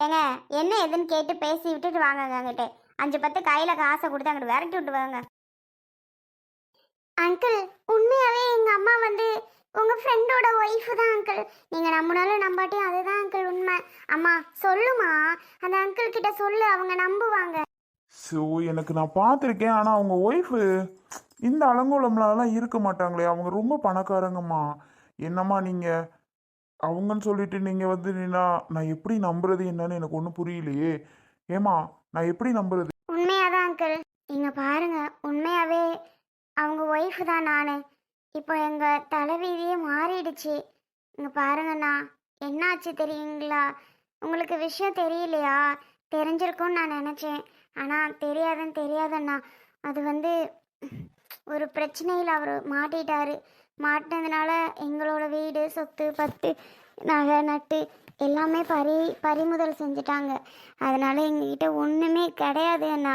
ஏங்க என்ன ஏதுன்னு கேட்டு பேசி விட்டுட்டு வாங்க அங்கிட்டு. அஞ்சு பத்து கையில் காசை கொடுத்து அங்கிட்டு விரட்டி விட்டு வாங்க. அங்கிள் உண்மையாவே எங்க அம்மா வந்து உங்க ஃப்ரெண்டோட ஒய்ஃப் தான் அங்கிள். நீங்க நம்பினாலும் நம்பாட்டியும் அதுதான் அங்கிள் உண்மை. அம்மா சொல்லுமா? அந்த அங்கிள் கிட்ட சொல்லு அவங்க நம்புவாங்க. ஸோ எனக்கு நான் பார்த்துருக்கேன் ஆனால் அவங்க ஒய்ஃபு இந்த அலங்கோலம்லாம் இருக்க மாட்டாங்களே. அவங்க ரொம்ப பணக்காரங்கம்மா. என்னம்மா நீங்கள் அவங்கன்னு சொல்லிட்டு நீங்கள் வந்து நின்னா நான் எப்படி நம்புறது என்னன்னு எனக்கு ஒன்றும் புரியலையே. ஏமா நான் எப்படி நம்புறது? உண்மையாதான் அங்கிள் இங்க பாருங்க உண்மையாவே அவங்க ஒய்ஃப் தான் நான். இப்போ எங்க தலைவீதியே மாறிடுச்சு. இங்க பாருங்கண்ணா என்னாச்சு தெரியுங்களா? உங்களுக்கு விஷயம் தெரியலையா? தெரிஞ்சிருக்கும்னு நான் நினச்சேன். ஆனால் தெரியாதுன்னு தெரியாதண்ணா. அது வந்து ஒரு பிரச்சனையில் அவர் மாட்டிட்டாரு. மாட்டினதுனால எங்களோட வீடு சொத்து பத்து நகை நட்டு எல்லாமே பறி பறிமுதல் செஞ்சுட்டாங்க. அதனால் எங்ககிட்ட ஒன்றுமே கிடையாது அண்ணா.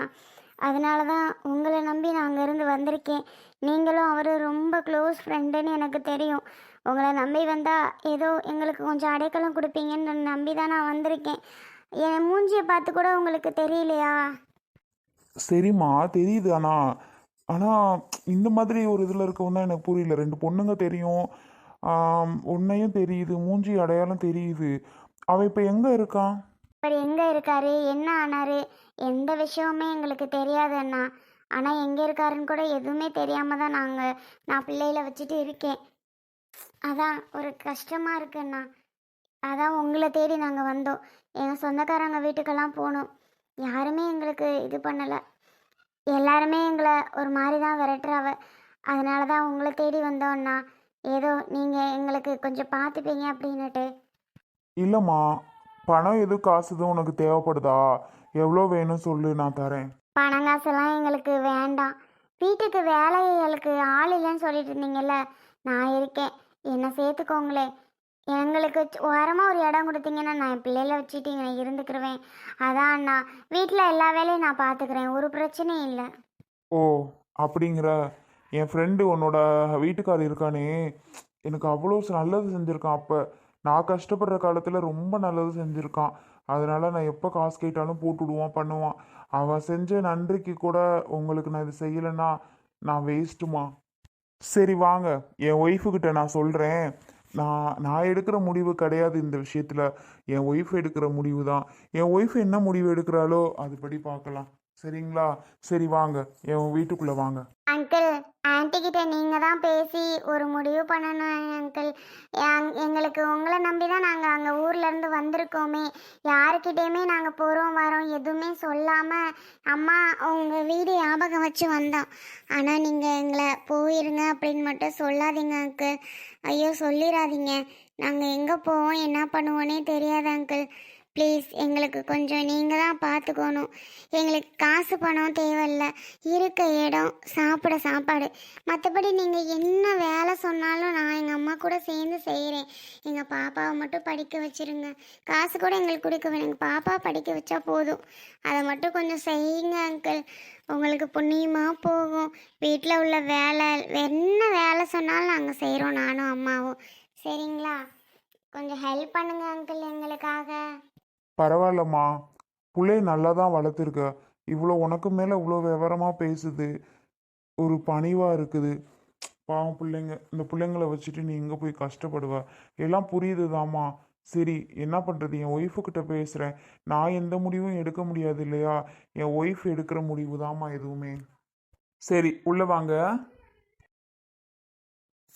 அதனால தான் உங்களை நம்பி நான் அங்கேருந்து வந்திருக்கேன். நீங்களும் அவர் ரொம்ப க்ளோஸ் ஃப்ரெண்டுன்னு எனக்கு தெரியும். உங்களை நம்பி வந்தால் ஏதோ எங்களுக்கு கொஞ்சம் அடைக்கலம் கொடுப்பீங்கன்னு நம்பி தான் நான் வந்திருக்கேன். என் மூஞ்சியை பார்த்து கூட உங்களுக்கு தெரியலையா? சரிம்மா தெரியுது ஆனால் ஆனால் இந்த மாதிரி ஒரு இதில் இருக்கவுன்னா எனக்கு புரியல. ரெண்டு பொண்ணுங்க தெரியும். ஆம், உன்னையும் தெரியுது. மூஞ்சி அடையாளம் தெரியுது. அவ இப்போ எங்கே இருக்கான் அவர் எங்கே இருக்காரு? என்ன ஆனாரு? எந்த விஷயமுமே எங்களுக்கு தெரியாது அண்ணா. ஆனால் எங்கே இருக்காருன்னு கூட எதுவுமே தெரியாமல் தான் நாங்கள் நான் பிள்ளையில வச்சுட்டு இருக்கேன். அதான் ஒரு கஷ்டமாக இருக்குண்ணா அதான் உங்களை தேடி நாங்கள் வந்தோம். எங்கள் சொந்தக்காரங்க வீட்டுக்கெல்லாம் போனோம். யாருமே எங்களுக்கு இது பண்ணலை. எல்லாருமே எங்களை ஒரு மாதிரி தான் விரட்டுறாவ அதனால தான் உங்களை தேடி வந்தோம் அண்ணா. ஏதோ நீங்கள் எங்களுக்கு கொஞ்சம் பார்த்துப்பீங்க அப்படின்னுட்டு. இல்லைம்மா பணம் எதுவும் காசு எதுவும் உனக்கு தேவைப்படுதா? எவ்வளோ வேணும் சொல்லு நான் தரேன். பணம் காசெல்லாம் எங்களுக்கு வேண்டாம். வீட்டுக்கு வேலைகளுக்கு ஆள் இல்லைன்னு சொல்லிட்டு இருந்தீங்கல்ல நான் இருக்கேன். என்னை சேர்த்துக்கோங்களே எங்களுக்கு ஓரமாக ஒரு இடம் கொடுத்தீங்கன்னா நான் என் பிள்ளையில வச்சுட்டு இங்கே இருந்துக்கிருவேன். அதான் அண்ணா வீட்டில் எல்லா வேலையும் நான் பார்த்துக்கிறேன். ஒரு பிரச்சனையும் இல்லை. ஓ அப்படிங்கிற என் ஃப்ரெண்டு உன்னோட வீட்டுக்காரர் இருக்கானே. எனக்கு அவ்வளோ நல்லது செஞ்சுருக்கான் அப்போ. நான் கஷ்டப்படுற காலத்தில் ரொம்ப நல்லது செஞ்சுருக்கான். அதனால நான் எப்போ காசு கேட்டாலும் போட்டு விடுவான் பண்ணுவான். அவன் செஞ்ச நன்றிக்கு கூட உங்களுக்கு நான் இது செய்யலைன்னா நான் வேஸ்ட்டுமா சரி வாங்க என் ஒய்ஃபுக்கிட்ட நான் சொல்கிறேன் நான் நான் எடுக்கிற முடிவு கிடையாது இந்த விஷயத்தில். என் ஒய்ஃப் எடுக்கிற முடிவு தான் என் ஒய்ஃப் என்ன முடிவு எடுக்கிறாளோ அதுபடி பார்க்கலாம். சரிங்களா? சரி வாங்க. என் வீட்டுக்குள்ளே வாங்க. அங்கிள் ஆன்ட்டி கிட்ட நீங்கள் தான் பேசி ஒரு முடிவு பண்ணணும் அங்கிள் எங்களுக்கு உங்களை நம்பி தான் நாங்கள் அங்கே ஊர்லேருந்து வந்திருக்கோமே. யாருக்கிட்டேயுமே நாங்கள் போகிறோம் வரோம் எதுவுமே சொல்லாமல் அம்மா உங்க வீடு ஞாபகம் வச்சு வந்தோம். ஆனால் நீங்கள் அப்படின்னு மட்டும் சொல்லாதீங்க அங்கிள் ஐயோ சொல்லிடாதீங்க நாங்கள் எங்கே போவோம் என்ன பண்ணுவோன்னே தெரியாது அங்கிள் ப்ளீஸ் எங்களுக்கு கொஞ்சம் நீங்கள் தான் பார்த்துக்கணும் எங்களுக்கு காசு பணம் தேவையில்ல. இருக்க இடம் சாப்பிட சாப்பாடு. மற்றபடி நீங்கள் என்ன வேலை சொன்னாலும் நான் எங்கள் அம்மா கூட சேர்ந்து செய்கிறேன் எங்கள் பாப்பாவை மட்டும் படிக்க வச்சிருங்க. காசு கூட எங்களுக்கு கொடுக்க எங்கள் பாப்பா படிக்க வச்சா போதும். அதை மட்டும் கொஞ்சம் செய்யுங்க அங்கிள் உங்களுக்கு புண்ணியமாக போகும். வீட்டில் உள்ள வேலை என்ன வேலை சொன்னாலும் நாங்கள் செய்கிறோம் நானும் அம்மாவும். சரிங்களா? கொஞ்சம் ஹெல்ப் பண்ணுங்க அங்கிள் எங்களுக்காக. பரவாயில்லம்மா. புள்ளைய நல்லா தான் வளர்த்துருக்க. இவ்வளோ உனக்கு மேலே இவ்வளோ விவரமாக பேசுது. ஒரு பணிவாக இருக்குது. பாவம் பிள்ளைங்க. இந்த பிள்ளைங்கள வச்சுட்டு நீ எங்கே போய் கஷ்டப்படுவ? எல்லாம் புரியுதுதாம்மா. சரி என்ன பண்ணுறது என் ஒய்ஃபுக்கிட்ட பேசுகிறேன் நான் எந்த முடிவும் எடுக்க முடியாது இல்லையா? என் ஒய்ஃப் எடுக்கிற முடிவு தாம்மா எதுவுமே. சரி உள்ளே வாங்க.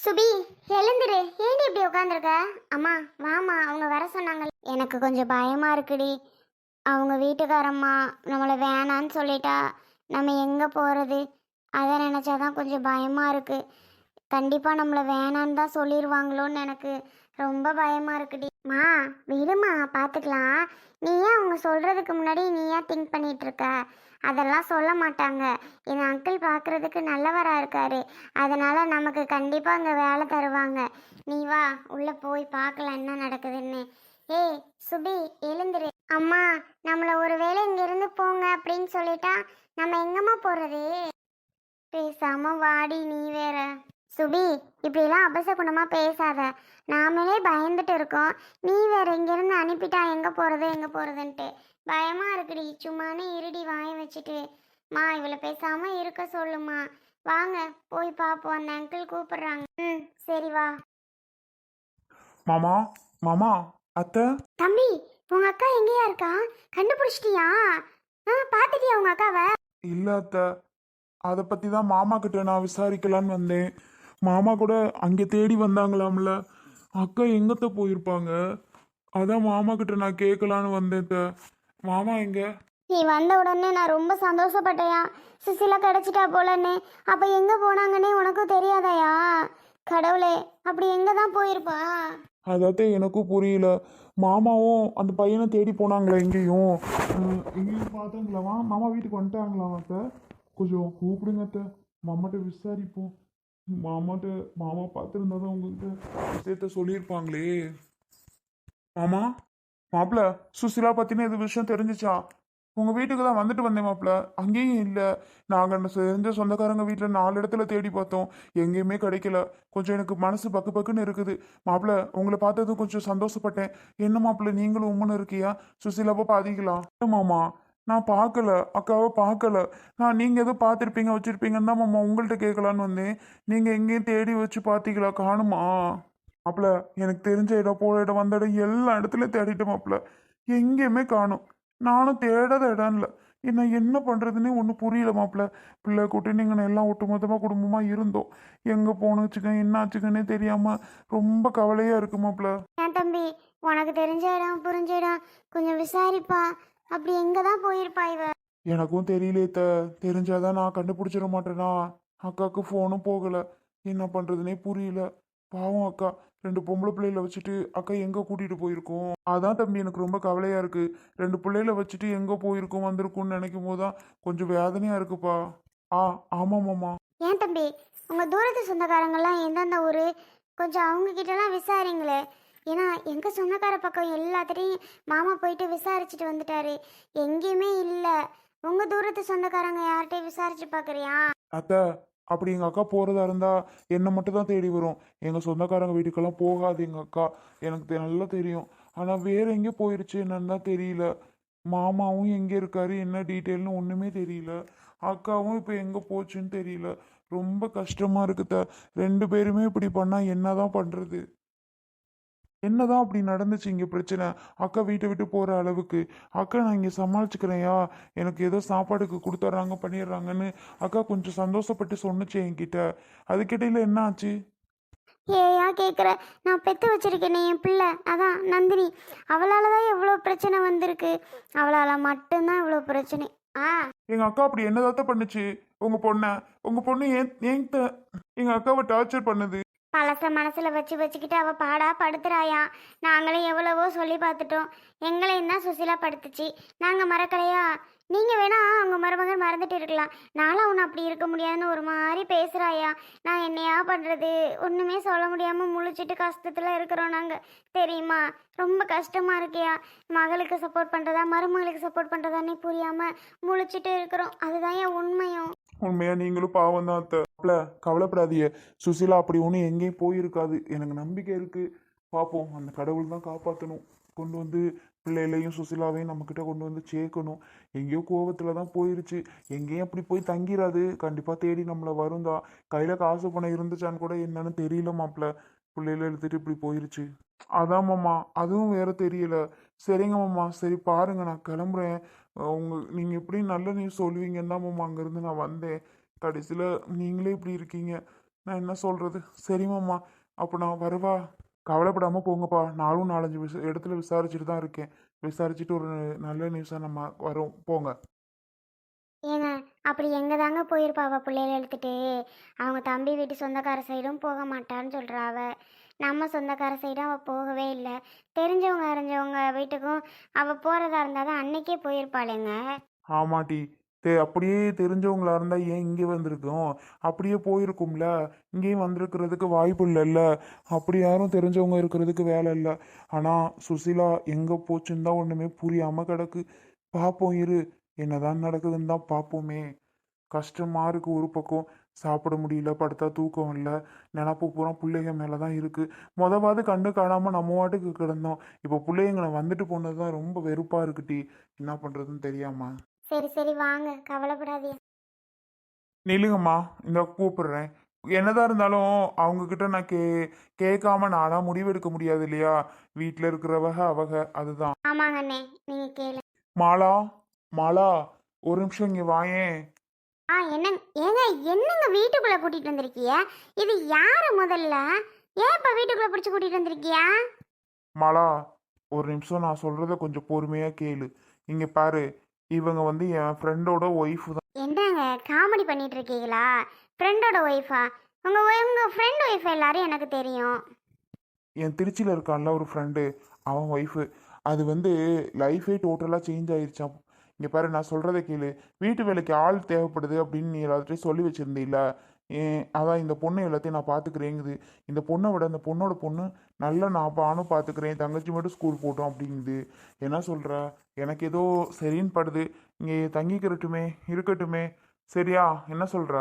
சுபி எழுந்துரு. ஏன் இப்படி உட்காந்துருக்க அம்மா வாமா அவங்க வர சொன்னாங்க. எனக்கு கொஞ்சம் பயமா இருக்குடி. அவங்க வீட்டுக்காரம்மா நம்மளை வேணான்னு சொல்லிட்டா நம்ம எங்கே போகிறது அதை நினச்சா தான் கொஞ்சம் பயமாக இருக்குது கண்டிப்பாக நம்மளை வேணான்னு தான் சொல்லிடுவாங்களோன்னு எனக்கு ரொம்ப பயமாக இருக்குடி. மா விடுமா பார்த்துக்கலாம் நீ ஏன் அவங்க சொல்கிறதுக்கு முன்னாடி நீ ஏன் திங்க் பண்ணிகிட்ருக்க அதெல்லாம் சொல்ல மாட்டாங்க. என் அங்கிள் பார்க்குறதுக்கு நல்லவராக இருக்காரு. அதனால நமக்கு கண்டிப்பாக அங்கே வேலை தருவாங்க. நீ வா உள்ளே போய் பார்க்கலாம் என்ன நடக்குதுன்னு. ஏய் சுபி எழுந்துரு. அம்மா நம்மளை ஒரு வேளை இங்கேருந்து போங்க அப்படின்னு சொல்லிட்டா நம்ம எங்கம்மா போகிறது பேசாம வாடி நீ வேற. சுபி இப்படிலாம் அபசகுணமாக பேசாத. நாமளே பயந்துட்டு இருக்கோம். நீ வேற இங்கேருந்து அனுப்பிட்டா எங்கே போகிறது எங்கே போகிறதுன்ட்டு பயமாக இருக்குடி. சும்மானே இருடி வாய வச்சுட்டு. மா இவளை பேசாமல் இருக்க சொல்லுமா. வாங்க போய் பார்ப்போம் அந்த அங்கிள் கூப்பிடுறாங்க. ம் சரி வா. மாமா மாமா அத்தை. தம்பி உங்க அக்கா எங்கேயா இருக்கா? கண்டுபிடிச்சிட்டியா? ஆ பார்த்துட்டியா உங்க அக்காவை? இல்ல அத்தை. அதை பத்தி தான் மாமா கிட்ட நான் விசாரிக்கலான்னு வந்தேன். மாமா கூட அங்கே தேடி வந்தாங்களாம்ல. அக்கா எங்கத்த போயிருப்பாங்க? அதான் மாமா கிட்ட நான் கேட்கலான்னு வந்தேன் அத்தை. மாமா எங்க நீ வந்த உடனே நான் ரொம்ப சந்தோஷப்பட்டையா. சுசிலா கிடைச்சிட்டா போலன்னு. அப்ப எங்க போனாங்கன்னே உனக்கும் தெரியாதாயா? கடவுளே அப்படி எங்க தான் போயிருப்பா? அதாவது எனக்கும் புரியல. மாமாவும் அந்த பையனை தேடி போனாங்களா எங்கேயும் எங்கேயும் பார்த்தாங்களாமா மாமா வீட்டுக்கு வந்துட்டாங்களாம் அத்தை? கொஞ்சம் கூப்பிடுங்க அத்தை. மாமாட்ட விசாரிப்போம். மாமாட்ட மாமா பார்த்துருந்தா தான் உங்ககிட்ட விஷயத்த சொல்லியிருப்பாங்களே. மாமா? மாப்பிள்ள சுசிலா பற்றின இது விஷயம் தெரிஞ்சிச்சா? உங்கள் வீட்டுக்கு தான் வந்துட்டு வந்தேன் மாப்பிள்ள அங்கேயும் இல்லை. நாங்கள் தெரிஞ்ச சொந்தக்காரங்க வீட்டில் நாலு இடத்துல தேடி பார்த்தோம். எங்கேயுமே கிடைக்கல. கொஞ்சம் எனக்கு மனசு பக்கு பக்குன்னு இருக்குது. மாப்பிள்ள உங்களை பார்த்ததும் கொஞ்சம் சந்தோஷப்பட்டேன். என்ன மாப்பிள்ள நீங்களும் உம்முன்னு இருக்கியா? சுசிலாவை பாதிக்கலாம் மாமா நான் பார்க்கல. அக்காவை பார்க்கல. நான் நீங்கள் எதுவும் பார்த்துருப்பீங்க வச்சுருப்பீங்கன்னு தான் மாமா உங்கள்கிட்ட கேட்கலான்னு வந்தேன். நீங்கள் எங்கேயும் தேடி வச்சு பார்த்தீங்களா? காணுமா? மாப்பிள்ள எனக்கு தெரிஞ்ச இடம் போன இடம் வந்த இடம் எல்லா இடத்துலையும் தேடிட்டேன் மாப்பிள்ள எங்கேயுமே காணும். நானும் தேடாத இடம் இல்லை என்ன என்ன பண்ணுறதுன்னே ஒன்றும் புரியல மாப்பிள்ள பிள்ளை கூட்டி நீங்கள் எல்லாம் ஒட்டுமொத்தமாக குடும்பமாக இருந்தோம். எங்கே போணுச்சுக்க என்ன ஆச்சுக்கன்னே தெரியாமல் ரொம்ப கவலையாக இருக்கு மாப்பிள்ள ஏன் தம்பி உனக்கு தெரிஞ்ச இடம் புரிஞ்ச இடம் கொஞ்சம் விசாரிப்பா. அப்படி எங்க தான் போயிருப்பா இவ? எனக்கும் தெரியலே த தெரிஞ்சாதான் நான் கண்டுபிடிச்சிட மாட்டேனா? அக்காவுக்கு ஃபோனும் போகலை. என்ன பண்ணுறதுனே புரியல. பாவம் அக்கா. ரெண்டு பொம்பளை பிள்ளைகளை வச்சுட்டு அக்கா எங்கே கூட்டிகிட்டு போயிருக்கோம்? அதான் தம்பி எனக்கு ரொம்ப கவலையாக இருக்குது ரெண்டு பிள்ளைகளை வச்சுட்டு எங்கே போயிருக்கோம் வந்திருக்கோம்னு நினைக்கும் போது தான் கொஞ்சம் வேதனையாக இருக்குப்பா. ஆ ஆமாம் மாமா. ஏன் தம்பி? உங்க தூரத்து சொந்தக்காரங்கெல்லாம் எந்தெந்த ஊரு? கொஞ்சம் அவங்க கிட்டலாம் விசாரிங்களே. ஏன்னா எங்க சொந்தக்கார பக்கம் எல்லாத்துலேயும் மாமா போயிட்டு விசாரிச்சுட்டு வந்துட்டாரு. எங்கேயுமே இல்லை. உங்க தூரத்து சொந்தக்காரங்க யார்கிட்டயும் விசாரிச்சு பார்க்கறியா அத்தை அப்படி எங்கள் அக்கா போகிறதா இருந்தால் என்னை மட்டும் தான் தேடி வரும். எங்கள் சொந்தக்காரங்க வீட்டுக்கெல்லாம் போகாது எங்கள் அக்கா. எனக்கு தெ- நல்லா தெரியும். ஆனால் வேற எங்கே போயிருச்சு. என்னன்னு தான் தெரியல. மாமாவும் எங்கே இருக்காரு? என்ன டீட்டெயில்னு ஒன்றுமே தெரியல. அக்காவும் இப்போ எங்கே போச்சுன்னு தெரியல. ரொம்ப கஷ்டமாக இருக்குத ரெண்டு பேருமே இப்படி பண்ணால் என்ன தான் பண்ணுறது என்னதான் அப்படி நடந்துச்சு இங்கே பிரச்சனை? அக்கா வீட்டை விட்டு போகிற அளவுக்கு. அக்கா நான் இங்கே சமாளிச்சுக்கிறேன்யா. எனக்கு ஏதோ சாப்பாடுக்கு கொடுத்துட்றாங்க பண்ணிடுறாங்கன்னு அக்கா கொஞ்சம் சந்தோஷப்பட்டு சொன்னுச்சு என்கிட்ட. அதுக்கிடையில் என்ன ஆச்சு? ஏயா கேட்குற நான் பெற்று வச்சிருக்கேனே என் பிள்ளை. அதான் நந்தினி. அவளால தான் எவ்வளோ பிரச்சனை வந்திருக்கு. அவளால் மட்டும்தான் இவ்வளோ பிரச்சனை. ஆ. எங்கள் அக்கா அப்படி என்னதாத்த பண்ணுச்சு? உங்கள் பொண்ணை. உங்கள் பொண்ணு ஏன் ஏன் எங்கள் அக்காவை டார்ச்சர் பண்ணுது? பழச மனசில் வச்சு வச்சுக்கிட்டு அவள் பாடா படுத்துறாயா? நாங்களும் எவ்வளவோ சொல்லி பார்த்துட்டோம். எங்களையும் தான் சுசிலா படுத்துச்சு? நாங்கள் மறக்கலையா? நீங்கள் வேணா அவங்க மருமகன் மறந்துட்டு இருக்கலாம். நானும் உன்னை அப்படி இருக்க முடியாதுன்னு ஒரு மாதிரி பேசுகிறாயா நான் என்னையா பண்ணுறது ஒன்றுமே சொல்ல முடியாமல் முழிச்சிட்டு கஷ்டத்தில் இருக்கிறோம் நாங்கள் தெரியுமா? ரொம்ப கஷ்டமாக இருக்கியா? மகளுக்கு சப்போர்ட் பண்ணுறதா மருமகளுக்கு சப்போர்ட் பண்ணுறதானே புரியாமல் முழிச்சிட்டு இருக்கிறோம். அதுதான் என் உண்மையும். உண்மையாக நீங்களும் பாவம் தான் அத்தை கவலைப்படாதீங்க. சுசிலா அப்படி ஒன்றும் எங்கேயும் போயிருக்காது. எனக்கு நம்பிக்கை இருக்குது பார்ப்போம் அந்த கடவுள் தான் காப்பாற்றணும் கொண்டு வந்து பிள்ளைகளையும் சுசிலாவையும் நம்மக்கிட்ட கொண்டு வந்து சேர்க்கணும். எங்கேயோ கோவத்தில் தான் போயிருச்சு. எங்கேயும் அப்படி போய் தங்கிடாது கண்டிப்பாக தேடி நம்மளை வருந்தா. கையில் காசு பணம் இருந்துச்சான்னு கூட என்னன்னு தெரியல மாப்பிள்ள பிள்ளைகளை எடுத்துகிட்டு இப்படி போயிருச்சு. அதான் மாமா. அதுவும் வேற தெரியல. சரிங்க மாமா. சரி பாருங்க. நான் கிளம்புறேன். உங்க நீங்கள் எப்படி நல்ல நியூஸ் சொல்லுவீங்கன்னு தான் மாமா அங்கேருந்து நான் வந்தேன். கடைசியில் நீங்களே இப்படி இருக்கீங்க. நான் என்ன சொல்கிறது சரி மாமா அப்போ நான் வரவா? கவலைப்படாமல் போங்கப்பா. நானும் நாலஞ்சு விச இடத்துல விசாரிச்சுட்டு தான் இருக்கேன். விசாரிச்சுட்டு ஒரு நல்ல நியூஸாக நம்ம வரோம். போங்க. ஏங்க அப்படி எங்கே தாங்க போயிருப்பா அவள் பிள்ளைகளை எடுத்துட்டு அவங்க தம்பி வீட்டு சொந்தக்கார சைடும் போக மாட்டான்னு சொல்கிறா அவ. நம்ம சொந்தக்கார சைடும் அவள் போகவே இல்லை. தெரிஞ்சவங்க அறிஞ்சவங்க வீட்டுக்கும் அவள் போகிறதா இருந்தால் தான் அன்னைக்கே போயிருப்பாளுங்க. ஆமாட்டி. தே அப்படியே தெரிஞ்சவங்களா இருந்தால் ஏன் இங்கே வந்திருக்கோம்? அப்படியே போயிருக்கும்ல. இங்கேயும் வந்திருக்கிறதுக்கு வாய்ப்பு இல்லைல்ல. அப்படி யாரும் தெரிஞ்சவங்க இருக்கிறதுக்கு வேலை இல்லை. ஆனால் சுசிலா எங்கே போச்சுன்னு தான் ஒன்றுமே புரியாமல் கிடக்கு. பார்ப்போம் இரு. என்னதான் நடக்குதுன்னு தான் பார்ப்போமே கஷ்டமாக இருக்குது ஒரு பக்கம். சாப்பிட முடியல படுத்தா தூக்கம் இல்லை. நினப்பு பூரா பிள்ளைங்க மேலே தான் இருக்குது மொதவாது கண்டு காணாமல் நம்ம வாட்டுக்கு கிடந்தோம். இப்போ பிள்ளைங்களை வந்துட்டு போனது தான் ரொம்ப வெறுப்பாக இருக்குட்டி என்ன பண்ணுறதுன்னு தெரியாமா. சரி சரி வாங்க. கவலைப்படாதீங்க. நில்லுங்கம்மா. இந்த கூப்பிடுறேன். என்னதான் இருந்தாலும் அவங்க கிட்ட நான் கே கேட்காம நானா முடிவெடுக்க முடியாது இல்லையா? வீட்டில் இருக்கிறவக அவக அதுதான். ஆமாங்க அண்ணே. நீங்க கேளு. மாலா மாலா ஒரு நிமிஷம் இங்கே வாயேன் ஆ என்ன ஏங்க என்னங்க வீட்டுக்குள்ள கூட்டிட்டு வந்திருக்கிய? இது யாரு முதல்ல? ஏன் இப்ப வீட்டுக்குள்ள பிடிச்சு கூட்டிட்டு வந்திருக்கியா? மாலா ஒரு நிமிஷம் நான் சொல்கிறத கொஞ்சம் பொறுமையாக கேளு. இங்கே பாரு இவங்க வந்து என் ஃப்ரெண்டோட ஒய்ஃபு தான். என்னங்க காமெடி பண்ணிட்டு இருக்கீங்களா ஃப்ரெண்டோட ஒய்ஃபா உங்க உங்க ஃப்ரெண்ட் ஒய்ஃப் எல்லாரும் எனக்கு தெரியும். என் திருச்சியில் இருக்கான்ல ஒரு ஃப்ரெண்டு அவன் ஒய்ஃபு அது வந்து லைஃபே டோட்டலாக சேஞ்ச் ஆயிருச்சான் இங்கே பாரு நான் சொல்கிறத கேளு. வீட்டு வேலைக்கு ஆள் தேவைப்படுது அப்படின்னு நீ எல்லாத்தையும் சொல்லி வச்சுருந்தீல்ல ஏன்? அதான் இந்த பொண்ணு எல்லாத்தையும் நான் பார்த்துக்கிறேங்குது இந்த பொண்ணை விட இந்த பொண்ணோட பொண்ணு நல்லா நான் பானும் பார்த்துக்கிறேன். தங்கச்சி மட்டும் ஸ்கூல் போட்டோம் அப்படிங்குது. என்ன சொல்கிற எனக்கு ஏதோ சரின்னு படுது. இங்கே தங்கிக்கிறட்டுமே இருக்கட்டுமே. சரியா? என்ன சொல்கிற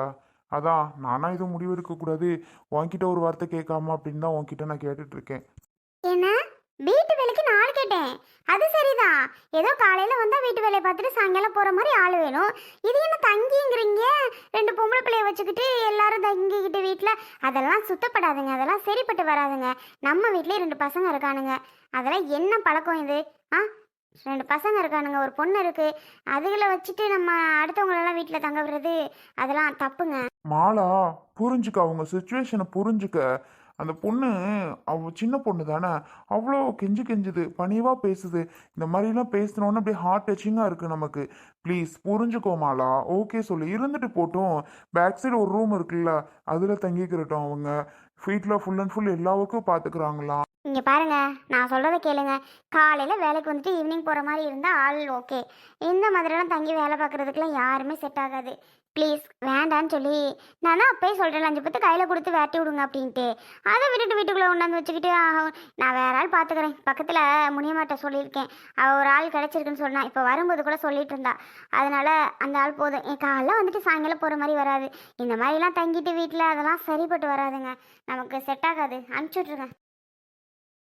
அதான் நானா எதுவும் முடிவு எடுக்கக்கூடாது. உன்கிட்ட ஒரு வார்த்தை கேட்காம அப்படின்னு தான் உன்கிட்ட நான் கேட்டுட்ருக்கேன் என்ன வீட்டு வேலைக்கு நான் ஆள் கேட்டேன். அது சரிதான் ஏதோ காலையில வந்தா வீட்டு வேலையை பார்த்துட்டு சாயங்காலம் போற மாதிரி ஆள் வேணும். இது என்ன தங்கிங்கிறீங்க? ரெண்டு பொம்பளை பிள்ளைய வச்சுக்கிட்டு எல்லாரும் தங்கிக்கிட்டு வீட்டில் அதெல்லாம் சுத்தப்படாதுங்க. அதெல்லாம் சரிப்பட்டு வராதுங்க. நம்ம வீட்லயே ரெண்டு பசங்க இருக்கானுங்க. அதெல்லாம் என்ன பழக்கம் இது? ஆ? ரெண்டு பசங்க இருக்கானுங்க. ஒரு பொண்ணு இருக்கு. அதுகளை வச்சுட்டு நம்ம அடுத்தவங்களெல்லாம் வீட்டில் தங்க விடுறது. அதெல்லாம் தப்புங்க. மாலா புரிஞ்சுக்க. அவங்க சுச்சுவேஷனை புரிஞ்சுக்க. அந்த பொண்ணு அவ சின்ன பொண்ணு தானே அவ்வளோ கெஞ்சு கெஞ்சுது பணிவாக பேசுது. இந்த மாதிரிலாம் பேசினோன்னு அப்படியே ஹார்ட் டச்சிங்காக இருக்குது நமக்கு. ப்ளீஸ் புரிஞ்சுக்கோமாலா ஓகே சொல்லு. இருந்துட்டு போட்டோம். பேக் சைடு ஒரு ரூம் இருக்குல்ல அதில் தங்கிக்கிறட்டும் அவங்க. வீட்டில் ஃபுல் அண்ட் ஃபுல் எல்லாவுக்கும் பார்த்துக்குறாங்களாம் இங்கே பாருங்க நான் சொல்கிறத கேளுங்க. காலையில் வேலைக்கு வந்துட்டு ஈவினிங் போகிற மாதிரி இருந்தால் ஆள் ஓகே இந்த மாதிரிலாம் தங்கி வேலை பார்க்குறதுக்குலாம் யாருமே செட் ஆகாது. ப்ளீஸ் வேண்டான்னு சொல்லி நான் அப்பயே சொல்கிறேன் அஞ்சு பத்து கையில் கொடுத்து வேட்டி விடுங்க அப்படின்ட்டு. அதை விட்டுட்டு வீட்டுக்குள்ளே கொண்டாந்து வச்சுக்கிட்டு ஆஹ், நான் வேற ஆள் பார்த்துக்கிறேன். பக்கத்தில் முனியமாட்ட சொல்லியிருக்கேன். அவள் ஒரு ஆள் கிடச்சிருக்குன்னு சொன்னா இப்போ வரும்போது கூட சொல்லிட்டு இருந்தா. அதனால் அந்த ஆள் போதும். என் காலைல வந்துட்டு சாயங்காலம் போகிற மாதிரி வராது. இந்த மாதிரிலாம் தங்கிட்டு வீட்டில் அதெல்லாம் சரிப்பட்டு வராதுங்க. நமக்கு செட் ஆகாது. அனுப்பிச்சி விட்ருங்க